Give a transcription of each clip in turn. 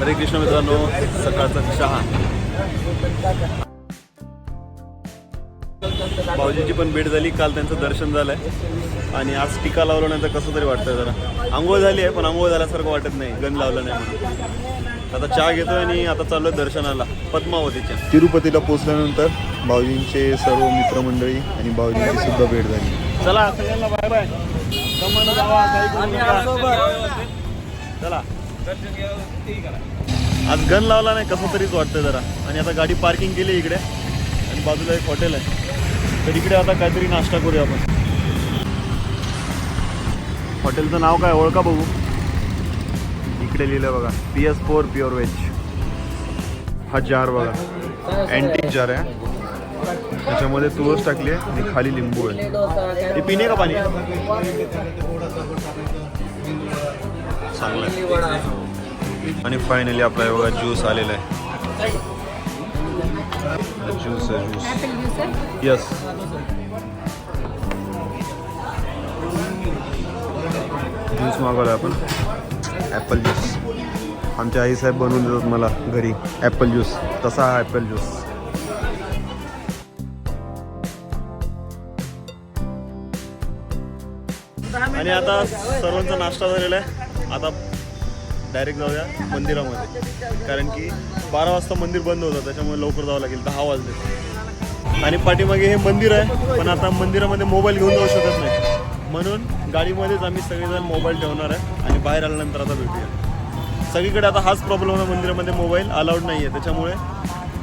हरे कृष्ण मित्रांनो सकाळचा चहा. भाऊजीची पण भेट झाली काल त्यांचं दर्शन झालंय. आणि आज टीका लावलं नाही तर कसं तरी वाटतंय जरा. आंघोळ झाली आहे पण आंघोळ झाल्यासारखं वाटत नाही गण लावलं नाही म्हणून. आता चहा घेतोय आणि आता चाललोय दर्शनाला पद्मावतीच्या. तिरुपतीला पोहोचल्यानंतर भाऊजींचे सर्व मित्रमंडळी आणि भाऊजींची सुद्धा भेट झाली. चला सगळ्यांना बाय बाय. चला. आज गन लावला नाही कसं तरीच वाटतंय जरा. आणि आता गाडी पार्किंग केली इकडे. आणि बाजूला एक हॉटेल आहे. तर इकडे आता काहीतरी नाश्ता करूया आपण. हॉटेलचं नाव काय ओळखा बघू. इकडे लिहिलं बघा P S four pure veg हा जार बघा. अँटिक जार आहे. त्याच्यामध्ये तुळस टाकली आहे आणि खाली लिंबू आहे. ते पिणे का पाणी? चांगलं. आहे आणि फायनली आपला बघा ज्यूस आलेला आहे. ज्यूस आहे ज्यूस यस ज्यूस मागवला आपण. ॲपल ज्यूस आमच्या आईसाहेब बनवून देतात मला घरी. ॲपल ज्यूस तसा हा ॲपल ज्यूस आणि आता सर्वांचा नाश्ता झालेला आहे. आता डायरेक्ट जाऊया मंदिरामध्ये. कारण की बारा वाजता मंदिर बंद होतं त्याच्यामुळे लवकर जावं लागेल दहा वाजले. आणि पाठीमागे हे मंदिर आहे पण आता मंदिरामध्ये मोबाईल घेऊन जाऊ शकत नाही. म्हणून गाडीमध्येच आम्ही सगळेजण मोबाईल ठेवणार आहे आणि बाहेर आल्यानंतर आता भेटूया. सगळीकडे आता हाच प्रॉब्लेम आहे मंदिरामध्ये मोबाईल अलाउड नाही आहे त्याच्यामुळे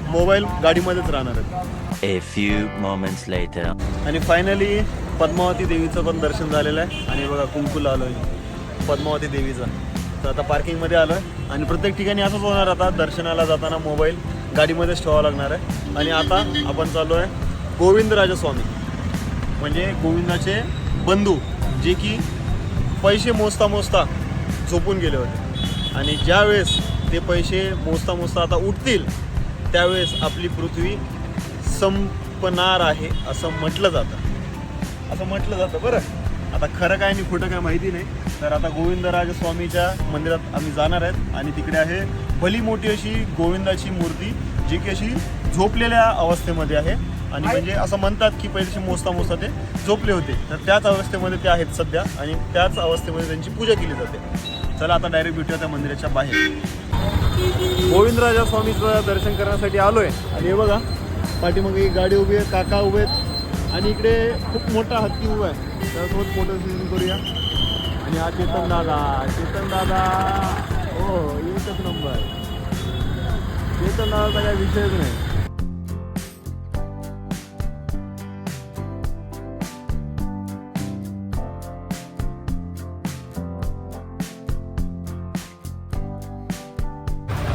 मोबाईल गाडीमध्येच राहणार आहे. A few moments later. आणि फायनली पद्मावती देवीचं पण दर्शन झालेलं आहे. आणि बघा कुंकुला आलो आहे पद्मावती देवीचा. तर आता पार्किंगमध्ये आलो आहे आणि प्रत्येक ठिकाणी असंच होणार आता दर्शनाला जाताना मोबाईल गाडीमध्येच ठेवावा लागणार आहे. आणि आता आपण चाललो आहे गोविंदराजस्वामी म्हणजे गोविंदाचे बंधू जे की पैसे मोजता मोजता झोपून गेले होते. आणि ज्यावेळेस ते पैसे मोजता मोजता आता उठतील त्यावेळेस आपली पृथ्वी संपणार आहे असं म्हटलं जातं. असं म्हटलं जातं बरं? आता खरं काय आणि खोटं काय माहिती नाही. तर आता गोविंदराज स्वामीच्या मंदिरात आम्ही जाणार आहेत आणि तिकडे आहे भली मोठी अशी गोविंदाची मूर्ती जी की अशी झोपलेल्या अवस्थेमध्ये आहे. आणि म्हणजे असं म्हणतात की पैसे मोजता मोजता ते झोपले होते. तर त्याच अवस्थेमध्ये ते आहेत सध्या आणि त्याच अवस्थेमध्ये त्यांची पूजा केली जाते. चला आता डायरेक्ट भेटूया त्या मंदिराच्या बाहेर. गोविंदराजा स्वामीचं दर्शन करण्यासाठी आलोय. आणि हे बघा पाठीमागे गाडी उभी आहे काका उभे आहेत. आणि इकडे खूप मोठा हत्ती उभा आहे. त्यासोबत फोटो शूटिंग करूया. आणि हा चेतन दादा चेतन दादा. हो एकच नंबर चेतन दादाचा काही विषयच नाही.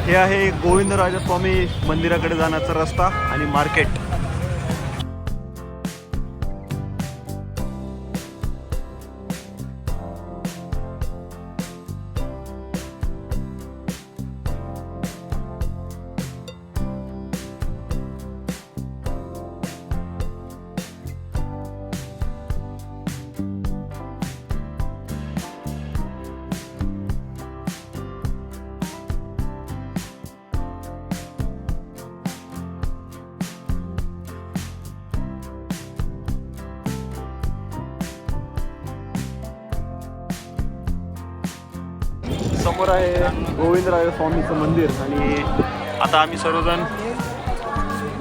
हे आहे गोविंदराजस्वामी मंदिराकडे जाण्याचा रस्ता आणि मार्केट समोर आहे गोविंदराय स्वामीचं मंदिर आणि आता आम्ही सर्वजण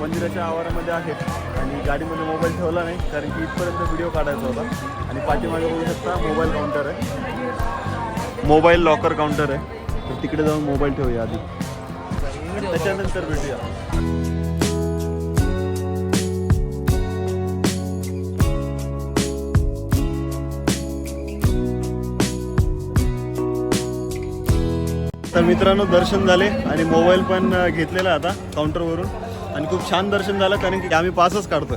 मंदिराच्या आवारामध्ये आहेत. आणि गाडीमध्ये मोबाईल ठेवला नाही कारण की इथपर्यंत व्हिडिओ काढायचा होता. आणि पाठीमागे बघू शकता मोबाईल काउंटर आहे. मोबाईल लॉकर काउंटर आहे. तर तिकडे जाऊन मोबाईल ठेवूया आधी. त्याच्यानंतर भेटूया. तर मित्रांनो दर्शन झाले आणि मोबाईल पण घेतलेला आता काउंटरवरून. आणि खूप छान दर्शन झालं कारण की आम्ही पासच काढतो.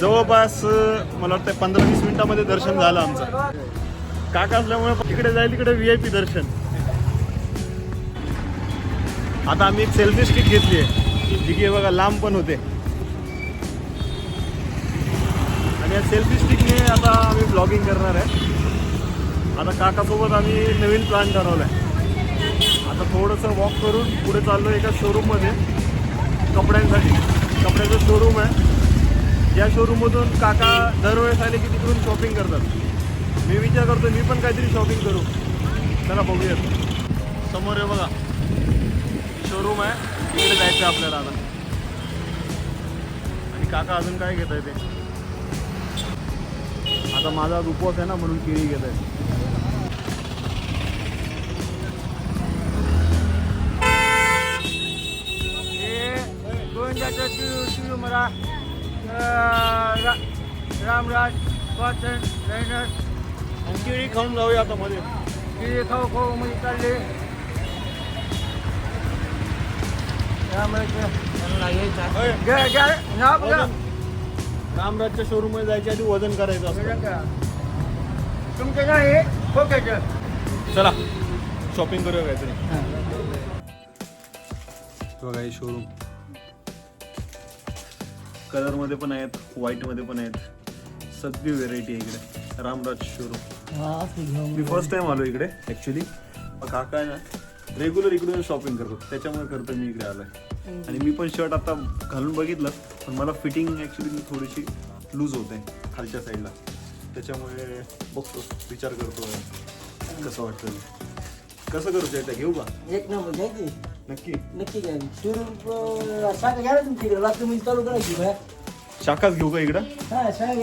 जवळपास मला वाटतं पंधरा वीस मिनिटामध्ये दर्शन झालं आमचं. काका असल्यामुळे तिकडे जाईल तिकडे व्ही आय पी दर्शन. आता आम्ही एक सेल्फी स्टिक घेतली आहे. जी की बघा लांब पण होते. आणि या सेल्फी स्टिकने आता आम्ही ब्लॉगिंग करणार आहे. आता काकासोबत आम्ही नवीन प्लॅन ठरवला आहे आता थोडंसं वॉक करून पुढे चाललो एका शोरूममध्ये कपड्यांसाठी. कपड्याचं शोरूम आहे. या शोरूममधून काका दरवेळेस आले की तिकडून शॉपिंग करतात. मी विचार करतो मी पण काहीतरी शॉपिंग करू. चला बघूयात. समोर आहे बघा. शोरूम आहे. तिकडे जायचं आहे आपल्याला आता. आणि काका अजून काय घेत आहे ते? आता माझा उपवास आहे ना म्हणून केळी घेत आहे रामराज वाचन रैनर आणि केळी खाऊन जाऊया आता मध्ये. किती खाऊ खाऊ मध्ये चालले रामराजच्या शोरूममध्ये जायच्या आधी वजन करायचं असतं. तुमचं नाही खोक्याचं. चला शॉपिंग करूया काहीतरी. बघा हे शोरूम कलरमध्ये पण आहेत व्हाईटमध्ये पण आहेत. सगळी व्हेरायटी आहे इकडे. रामराज शोरूम मी फर्स्ट टाइम आलो इकडे ऍक्च्युली काका आहे ना रेग्युलर इकडून शॉपिंग करतो. त्याच्यामुळे करतो मी इकडे आलोय. आणि मी पण शर्ट आता घालून बघितलं पण मला फिटिंग ऍक्च्युली थोडीशी लूज होते खालच्या साईडला त्याच्यामुळे बघतो विचार करतो कसं वाटतं. कसं करू शकता घेऊ का? एक नंबर घ्यायची नक्की. नक्की घ्या. ना तुमची इकडे लातूरमध्ये चालू करायची शाखाच घेऊ का इकडं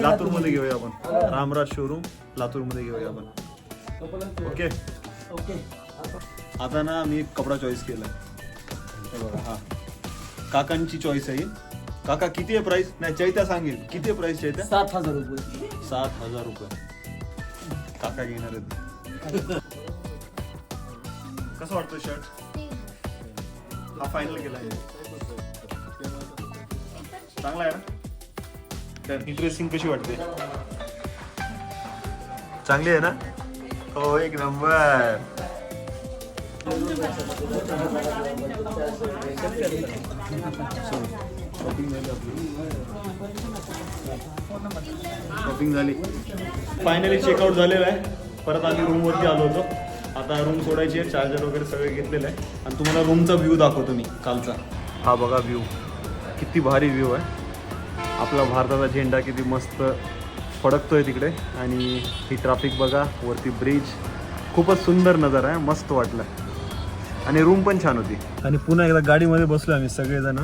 लातूरमध्ये घेऊया आपण. रामराज शोरूम लातूरमध्ये घेऊया आपण. ओके. ओके. आता ना मी एक कपडा चॉईस केलाय. हे बघा हा. काकांची चॉईस आहे. काका किती आहे प्राइस नाही चैत्या सांगेल. किती आहे प्राइस चैत्या? सात हजार रुपये. सात हजार रुपये. काका घेणार आहेत. कसं वाटतं शर्ट हा फायनल केला आहे चांगला आहे ना? ही ड्रेसिंग कशी वाटते? चांगली आहे ना? हो एक नंबर. शॉपिंग झाली. आपली शॉपिंग झाली फायनली चेकआउट झालेलं आहे. परत आम्ही रूमवरती आलो होतो. आता रूम सोडायची आहे चार्जर वगैरे सगळं घेतलेलं आहे. आणि तुम्हाला रूमचा व्ह्यू दाखवतो मी कालचा. हा बघा व्ह्यू किती भारी व्ह्यू आहे. आपला भारताचा झेंडा किती मस्त फडकतोय तिकडे. आणि ही ट्रॅफिक बघा वरती ब्रिज खूपच सुंदर नजारा आहे मस्त वाटलं. आणि रूम पण छान होती. आणि पुन्हा एकदा गाडीमध्ये बसलो आम्ही सगळेजण.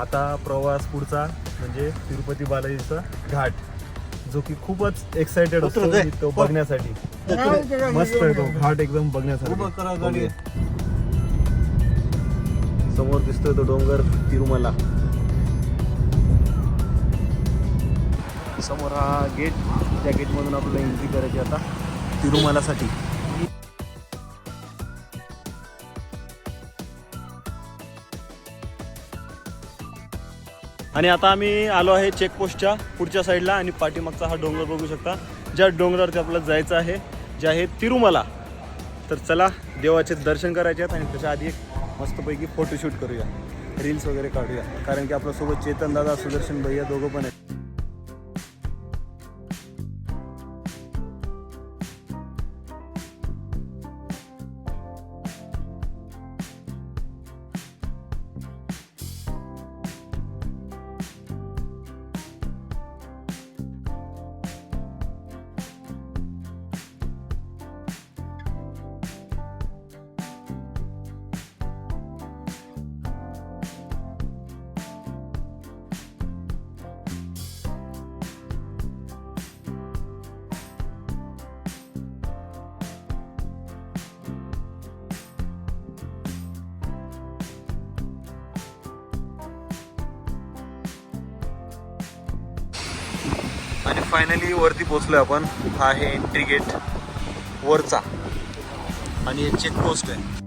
आता प्रवास पुढचा म्हणजे तिरुपती बालाजीचा घाट जो की खूपच एक्साइटेड असतो मी तो बघण्यासाठी. मस्त आहे तो घाट एकदम बघण्यासाठी बघूया. समोर दिसतोय तो डोंगर तिरुमला. समोर हा गेट त्या गेटमधून आपल्याला एंट्री करायची आता तिरुमालासाठी. आणि आता आम्ही आलो आहे चेकपोस्टच्या पुढच्या साईडला आणि पाठीमागचा हा डोंगर बघू शकता. ज्या डोंगरावरती आपल्याला जायचं आहे जे आहे तिरुमला. तर चला देवाचे दर्शन करायचे आहेत आणि त्याच्या आधी एक मस्तपैकी फोटोशूट करूया. रील्स वगैरे काढूया. कारण की आपल्यासोबत चेतन दादा सुदर्शन भैया दोघं पण आहेत. आणि फायनली वरती पोचलो आपण. हा आहे एंट्री गेट वरचा. आणि हे चेकपोस्ट आहे.